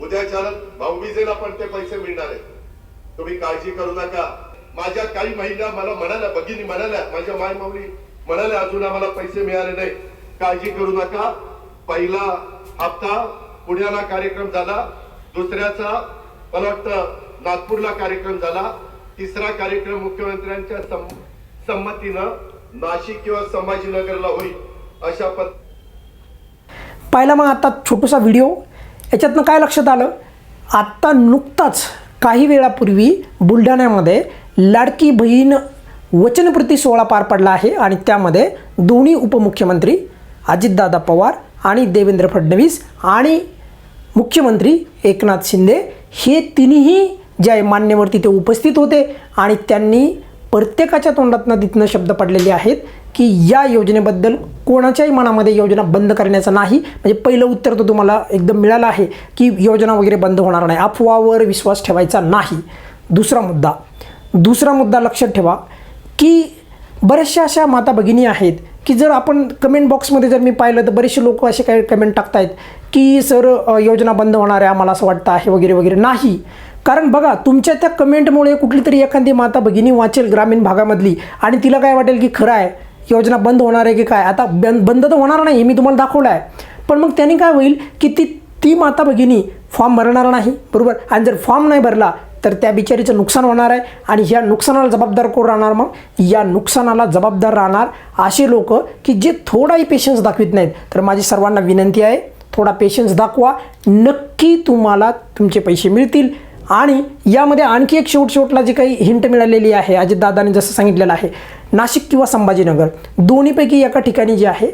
उद्याच्या भाऊबीजेला पण ते पैसे मिळणार आहेत. तुम्ही काळजी करू नका. माझ्या काही महिला मला म्हणाल्या भगिनी म्हणाल्या माझ्या माय माऊली म्हणाल्या अजून आम्हाला पैसे मिळाले नाही काळजी करू नका. पहिला हप्ता पुण्याला कार्यक्रम झाला. दुसऱ्याचा मला वाटतं नागपूरला कार्यक्रम झाला. तिसरा कार्यक्रम मुख्यमंत्र्यांच्या संमतीनं नाशिक किंवा संभाजीनगरला होईल अशा पद्धती पाहिला मग आता छोटासा व्हिडिओ. याच्यातनं काय लक्षात आलं? आत्ता नुकताच काही वेळापूर्वी बुलढाण्यामध्ये लाडकी बहीण वचनप्रती सोहळा पार पडला आहे आणि त्यामध्ये दोन्ही उपमुख्यमंत्री अजितदादा पवार आणि देवेंद्र फडणवीस आणि मुख्यमंत्री एकनाथ शिंदे हे तिन्ही जे आहे मान्यवर तिथे उपस्थित होते आणि त्यांनी प्रत्येकाच्या तोंडातनं तिथनं शब्द पडलेले आहेत की या योजनेबद्दल कोणाच्याही मनामध्ये योजना बंद करण्याचं नाही. म्हणजे पहिलं उत्तर तर तुम्हाला एकदम मिळालं आहे की योजना वगैरे बंद होणार नाही. अफवावर विश्वास ठेवायचा नाही. दुसरा मुद्दा. दुसरा मुद्दा लक्षात ठेवा की बऱ्याचशा अशा माता भगिनी आहेत की जर आपण कमेंट बॉक्समध्ये जर मी पाहिलं तर बरेचसे लोक असे काही कमेंट टाकतायत की सर योजना बंद होणार आहे आम्हाला असं वाटतं आहे वगैरे वगैरे. नाही. कारण बघा तुमच्या त्या कमेंटमुळे कुठली तरी एखादी माता भगिनी वाचेल ग्रामीण भागामधली आणि तिला काय वाटेल की खरं आहे योजना बंद होणार आहे की काय? आता बंद बंद तर होणार नाही मी तुम्हाला दाखवलं आहे पण मग त्यांनी काय होईल की ती ती माता भगिनी फॉर्म भरणार नाही बरोबर? आणि जर फॉर्म नाही भरला तर त्या बिचारीचं नुकसान होणार आहे आणि ह्या नुकसानाला जबाबदार कोण राहणार मग? या नुकसानाला जबाबदार राहणार असे लोक की जे थोडाही पेशन्स दाखवित नाहीत. तर माझी सर्वांना विनंती आहे थोडा पेशन्स दाखवा. नक्की तुम्हाला तुमचे पैसे मिळतील. आणि यामध्ये आणखी एक शेवट शेवटला जी काही हिंट मिळालेली आहे अजितदादाने जसं सांगितलेलं आहे नाशिक किंवा संभाजीनगर दोन्हीपैकी एका ठिकाणी जे आहे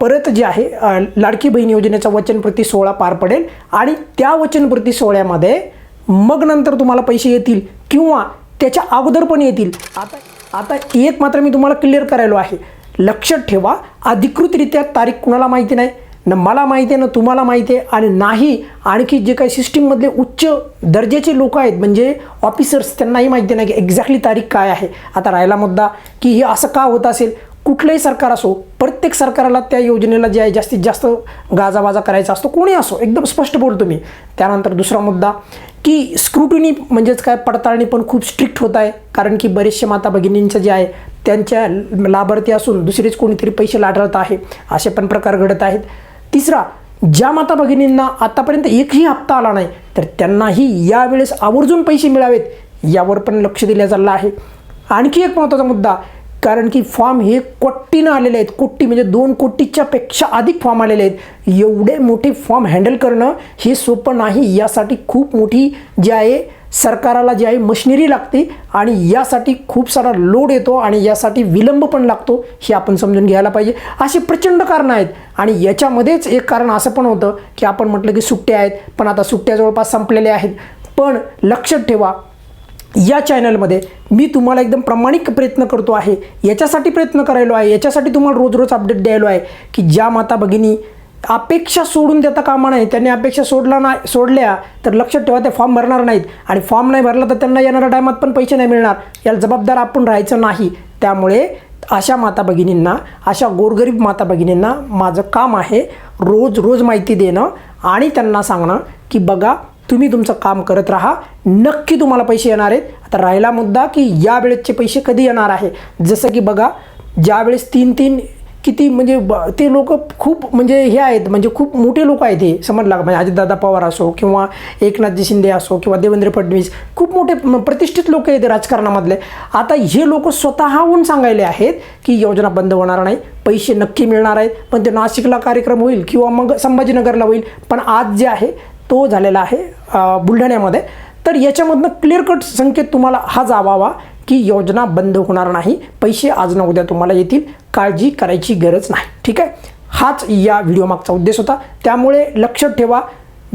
परत जे आहे लाडकी बहीण योजनेचा वचनप्रती सोहळा पार पडेल आणि त्या वचनप्रती सोहळ्यामध्ये मग नंतर तुम्हाला पैसे येतील किंवा त्याच्या अगोदर पण येतील. आता आता एक मात्र मी तुम्हाला क्लिअर करायलो आहे. लक्षात ठेवा अधिकृतरित्या तारीख कुणाला माहिती नाही? न मला माहिती आहे ना तुम्हाला माहिती आहे आणि नाही आणखी जे काही सिस्टीममधले उच्च दर्जाचे लोक आहेत म्हणजे ऑफिसर्स त्यांनाही माहिती नाही की एक्झॅक्टली तारीख काय आहे. आता राहिला मुद्दा की हे असं का होत असेल? कुठलंही सरकार असो प्रत्येक सरकाराला त्या योजनेला जे आहे जास्तीत जास्त गाजाबाजा करायचा असतो कोणी असो एकदम स्पष्ट बोलतो मी. त्यानंतर दुसरा मुद्दा की स्क्रुटिनी म्हणजेच काय पडताळणी पण खूप स्ट्रिक्ट होत आहे कारण की बरेचसे माता भगिनींचं जे आहे त्यांच्या लाभार्थी असून दुसरेच कोणीतरी पैसे लाढळत आहे असे पण प्रकार घडत आहेत. तिसरा ज्या माता भगिनींना आतापर्यंत एकही हप्ता आला नाही तर त्यांनाही यावेळेस आवर्जून पैसे मिळावेत यावर पण लक्ष दिल्या चाललं आहे. आणखी एक महत्त्वाचा मुद्दा कारण की फॉर्म हे कोट्टीनं आलेले आहेत. कोट्टी म्हणजे दोन कोटीच्या पेक्षा अधिक फॉर्म आलेले आहेत. एवढे मोठे फॉर्म हँडल करणं हे सोपं नाही यासाठी खूप मोठी जी आहे सरकाराला जी आहे मशिनरी लागते आणि यासाठी खूप सारा लोड येतो आणि यासाठी विलंब पण लागतो हे आपण समजून घ्यायला पाहिजे. असे प्रचंड कारणं आहेत आणि याच्यामध्येच एक कारण असं पण होतं की आपण म्हटलं की सुट्ट्या आहेत पण आता सुट्ट्या जवळपास संपलेल्या आहेत. पण लक्षात ठेवा या चॅनलमध्ये मी तुम्हाला एकदम प्रामाणिक प्रयत्न करतो आहे. याच्यासाठी प्रयत्न करायलो आहे याच्यासाठी तुम्हाला रोज रोज अपडेट द्यायलो आहे की ज्या माता भगिनी अपेक्षा सोडून देता कामा नाही त्यांनी अपेक्षा सोडला नाही सोडल्या तर लक्षात ठेवा ते फॉर्म भरणार नाहीत. आणि फॉर्म नाही भरला तर त्यांना येणाऱ्या टायमात पण पैसे नाही मिळणार. याला जबाबदार आपण राहायचं नाही. त्यामुळे अशा माता भगिनींना अशा गोरगरीब माता भगिनींना माझं काम आहे रोज रोज माहिती देणं आणि त्यांना सांगणं की बघा तुम्ही तुमचं काम करत राहा. नक्की तुम्हाला पैसे येणार आहेत. आता राहिला मुद्दा की या वेळेचे पैसे कधी येणार आहे? जसं की बघा ज्यावेळेस तीन तीन किती म्हणजे ब- ते लोक खूप म्हणजे हे आहेत म्हणजे खूप मोठे लोक आहेत हे समजला म्हणजे अजितदादा पवार असो किंवा एकनाथजी शिंदे असो किंवा देवेंद्र फडणवीस खूप मोठे प्रतिष्ठित लोक आहेत राजकारणामधले. आता हे लोक स्वतःहून सांगायले आहेत की योजना बंद होणार नाही पैसे नक्की मिळणार आहेत पण ते नाशिकला कार्यक्रम होईल किंवा मग संभाजीनगरला होईल. पण आज जे आहे तो झालेला आहे बुलढाण्यामध्ये. तर याच्यामधनं क्लिअर कट संकेत तुम्हाला हा जावावा की योजना बंद होणार नाही पैसे आज ना उद्या तुम्हाला येतील. काळजी करायची गरज नाही. ठीक आहे? हाच या व्हिडिओ मागचा उद्देश होता. त्यामुळे लक्षात ठेवा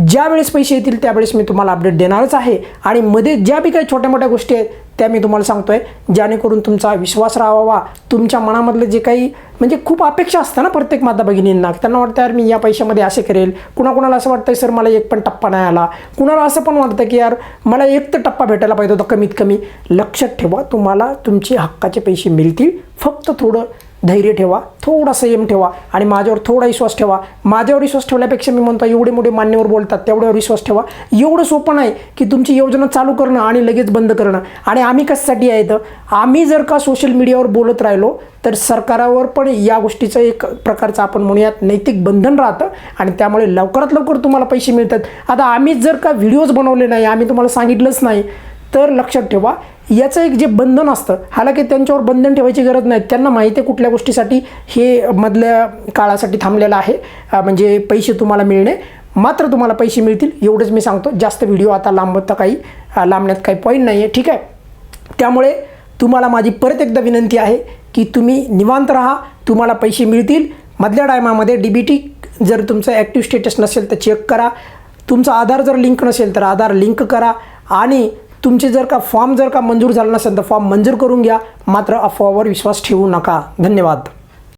ज्या वेळेस पैसे येतील त्यावेळेस मी तुम्हाला अपडेट देणारच आहे. आणि मध्ये ज्या बी काही छोट्या मोठ्या गोष्टी आहेत त्या मी तुम्हाला सांगतोय. जेणेकरून तुमचा विश्वास राहावा तुमच्या मनामधलं जे काही म्हणजे खूप अपेक्षा असतं ना प्रत्येक माता भगिनींना त्यांना वाटतं यार मी या पैशामध्ये असे करेल. कुणाकुणाला असं वाटतं सर मला एक पण टप्पा नाही आला. कुणाला असं पण वाटतं की यार मला एक तर टप्पा भेटायला पाहिजे होता कमीत कमी. लक्षात ठेवा तुम्हाला तुमचे हक्काचे पैसे मिळतील. फक्त थोडं धैर्य ठेवा थोडा संयम ठेवा आणि माझ्यावर थोडा विश्वास ठेवा. माझ्यावर विश्वास ठेवल्यापेक्षा मी म्हणतो एवढे मोठे मान्यवर बोलतात तेवढ्यावर विश्वास ठेवा. एवढं सोपं नाही की तुमची योजना चालू करणं आणि लगेच बंद करणं. आणि आम्ही कशासाठी आहे तर आम्ही जर का सोशल मीडियावर बोलत राहिलो तर सरकारावर पण या गोष्टीचं एक प्रकारचं आपण म्हणूयात नैतिक बंधन राहतं आणि त्यामुळे लवकरात लवकर तुम्हाला पैसे मिळतात. आता आम्हीच जर का व्हिडिओज बनवले नाही आम्ही तुम्हाला सांगितलंच नाही तर लक्षात ठेवा याचं एक जे बंधन असतं हालाकी त्यांच्यावर बंधन ठेवायची गरज नाही त्यांना माहिती आहे कुठल्या गोष्टीसाठी हे मधल्या काळासाठी थांबलेलं आहे म्हणजे पैसे तुम्हाला मिळणे मात्र तुम्हाला पैसे मिळतील एवढंच मी सांगतो जास्त व्हिडिओ आता लांबता काही लांबण्यात काही पॉईंट नाही आहे ठीक आहे? त्यामुळे तुम्हाला माझी परत एकदा विनंती आहे की तुम्ही निवांत राहा तुम्हाला पैसे मिळतील मधल्या टायमामध्ये डी बी टी जर तुमचं ॲक्टिव्ह स्टेटस नसेल तर चेक करा तुमचा आधार जर लिंक नसेल तर आधार लिंक करा आणि तुमचे जर का फॉर्म जर का मंजूर झाला नसेल तर फॉर्म मंजूर करून घ्या. मात्र अफवावर विश्वास ठेवू नका. धन्यवाद.